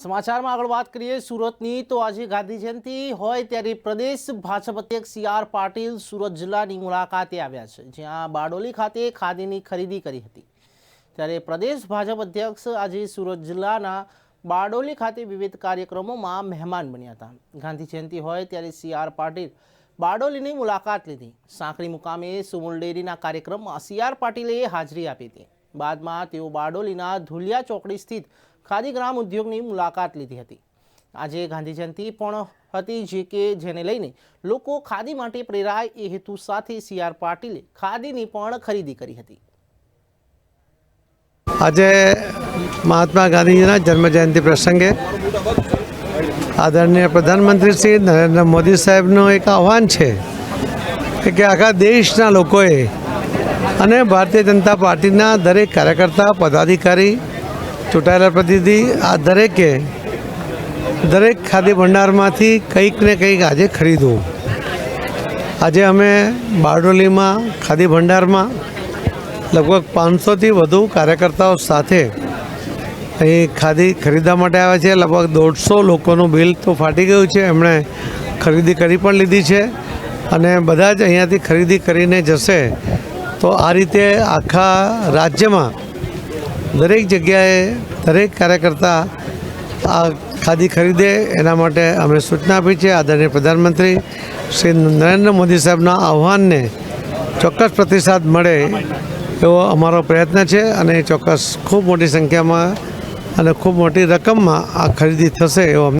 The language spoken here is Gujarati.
સમાચારમાં આગળ વાત કરીએ, સુરતની તો આજે ગાંધી જયંતિ હોય ત્યારે પ્રદેશ ભાજપ અધ્યક્ષ સી આર પાટીલ સુરત જિલ્લાની મુલાકાતે આવ્યા છે, જ્યાં બારડોલી ખાતે ખાદીની ખરીદી કરી હતી. ત્યારે પ્રદેશ ભાજપ અધ્યક્ષ આજે સુરત જિલ્લાના બારડોલી ખાતે વિવિધ કાર્યક્રમોમાં મહેમાન બન્યા હતા. ગાંધી જયંતિ હોય ત્યારે સી આર પાટીલ બારડોલીની મુલાકાત લીધી. સાંકળી મુકામે સુમુલ ડેરીના કાર્યક્રમમાં સી આર પાટીલે હાજરી આપી હતી. બાદમાં તેઓ બારડોલીના ધુલિયા ચોકડી સ્થિત ખાદી ગ્રામ ઉદ્યોગની મુલાકાત લીધી હતી. આજે ગાંધી જયંતિ પણ હતી જે કે જેને લઈને લોકો ખાદી માટે પ્રેરાય એ હેતુ સાથે સી આર પાટીલે ખાદીની પણ ખરીદી કરી હતી. આજે મહાત્મા ગાંધીજીના જન્મજયંતિ પ્રસંગે આદરણીય પ્રધાનમંત્રી શ્રી નરેન્દ્ર મોદી સાહેબનું એક આહવાન છે કે આખા દેશના લોકોએ અને ભારતીય જનતા પાર્ટીના દરેક કાર્યકર્તા, પદાધિકારી ચૂંટાયેલા પ્રતિનિધિ, આ દરેકે દરેક ખાદી ભંડારમાંથી કંઈક ને કંઈક આજે ખરીદવું. આજે અમે બારડોલીમાં ખાદી ભંડારમાં લગભગ પાંચસોથી વધુ કાર્યકર્તાઓ સાથે અહીં ખાદી ખરીદવા માટે આવ્યા છે લગભગ દોઢસો લોકોનું બિલ તો ફાટી ગયું છે. એમણે ખરીદી કરી પણ લીધી છે અને બધા જ અહીંયાથી ખરીદી કરીને જશે. તો આ રીતે આખા રાજ્યમાં દરેક જગ્યાએ દરેક કાર્યકર્તા આ ખાદી ખરીદે, એના માટે અમે સૂચના આપી છે. આદરણીય પ્રધાનમંત્રી શ્રી નરેન્દ્ર મોદી સાહેબના આહ્વાનને ચોક્કસ પ્રતિસાદ મળે એવો અમારો પ્રયત્ન છે અને ચોક્કસ ખૂબ મોટી સંખ્યામાં અને ખૂબ મોટી રકમમાં આ ખરીદી થશે એવો